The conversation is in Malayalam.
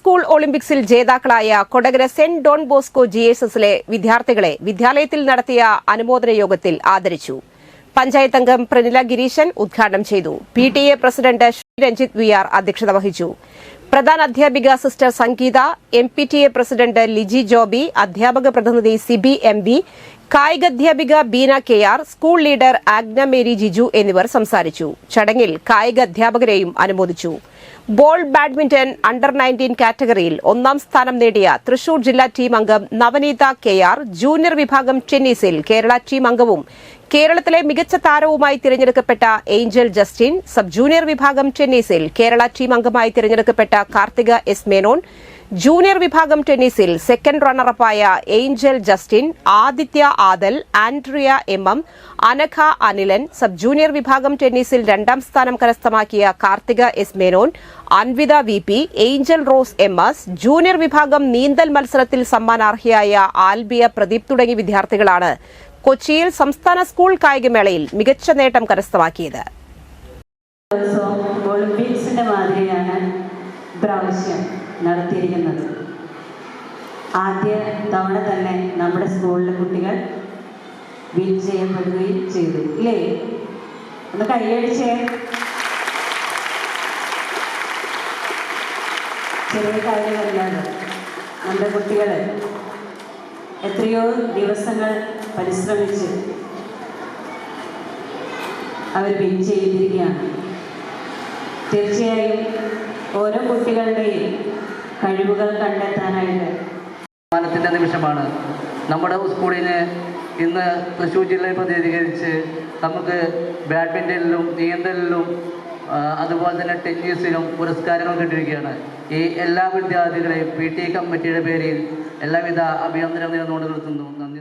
സ്കൂൾ ഒളിമ്പിക്സിൽ ജേതാക്കളായ Kodakara Saint Don Bosco G S എസിലെ വിദ്യാർത്ഥികളെ വിദ്യാലയത്തിൽ നടത്തിയ അനുമോദന യോഗത്തിൽ ആദരിച്ചു. പഞ്ചായത്ത് അംഗം പ്രനില ഗിരീശൻ ഉദ്ഘാടനം ചെയ്തു. P T A president Shri Ranjith V R അധ്യക്ഷത വഹിച്ചു. പ്രധാന അധ്യാപിക sister Sangeetha M P T A president Liji Joby അധ്യാപക പ്രതിനിധി Sibi M B കായികാധ്യാപിക Beena K R school leader Agna Mary Jiju എന്നിവർ സംസാരിച്ചു. ചടങ്ങിൽ കായിക അധ്യാപകരെയും അനുമോദിച്ചു. ബോൾ ബാഡ്മിന്റൺ അണ്ടർ നയന്റീൻ കാറ്റഗറിയിൽ ഒന്നാം സ്ഥാനം നേടിയ തൃശൂർ ജില്ലാ ടീം അംഗം നവനീത കെ ആർ ജൂനിയർ വിഭാഗം ടെന്നീസിൽ കേരള ടീം അംഗവും കേരളത്തിലെ മികച്ച താരവുമായി തിരഞ്ഞെടുക്കപ്പെട്ട ഏഞ്ചൽ ജസ്റ്റിൻ സബ് ജൂനിയർ വിഭാഗം ടെന്നീസിൽ കേരള ടീം അംഗമായി തിരഞ്ഞെടുക്കപ്പെട്ട കാർത്തിക എസ് മേനോൻ ജൂനിയർ വിഭാഗം ടെന്നീസിൽ second റണ്ണറപ്പായ Angel Justin Aditya Aadal Andrea M M Anagha Anilan sub junior വിഭാഗം ടെന്നീസിൽ രണ്ടാം സ്ഥാനം കരസ്ഥമാക്കിയ Karthika S Menon Anvitha V P Angel Rose M S junior വിഭാഗം നീന്തൽ മത്സരത്തിൽ സമ്മാനാർഹിയായ ആൽബിയ പ്രദീപ് തുടങ്ങിയ വിദ്യാർത്ഥികളാണ് കൊച്ചിയിൽ സംസ്ഥാന സ്കൂൾ കായികമേളയിൽ മികച്ച നേട്ടം കരസ്ഥമാക്കിയത്. നടത്തിയിരിക്കുന്നത്. ആദ്യ തവണ തന്നെ നമ്മുടെ സ്കൂളിലെ കുട്ടികൾ വിൻ ചെയ്യപ്പെടുകയും ചെയ്തു ഇല്ലേ? ഒന്ന് കൈയടിച്ചേ ചെറിയ കാര്യമല്ലാതെ നമ്മുടെ കുട്ടികൾ എത്രയോ ദിവസങ്ങൾ പരിശ്രമിച്ച് അവർ വിൻ ചെയ്തിരിക്കുകയാണ്. തീർച്ചയായും ഓരോ കുട്ടികളുടെയും കഴിവുകൾ കണ്ടെത്താനായിട്ട് നിമിഷമാണ്. നമ്മുടെ സ്കൂളിന് ഇന്ന് തൃശ്ശൂർ ജില്ലയിൽ പ്രതിനിധീകരിച്ച് നമുക്ക് ബാഡ്മിന്റണിലും നീന്തലിലും അതുപോലെ തന്നെ ടെന്നീസിലും പുരസ്കാരങ്ങൾ കിട്ടിയിരിക്കുകയാണ്. ഈ എല്ലാ വിദ്യാർത്ഥികളെയും പി ടി കമ്മിറ്റിയുടെ പേരിൽ എല്ലാവിധ അഭിനന്ദനം നേർന്നുകൊണ്ട് നന്ദി.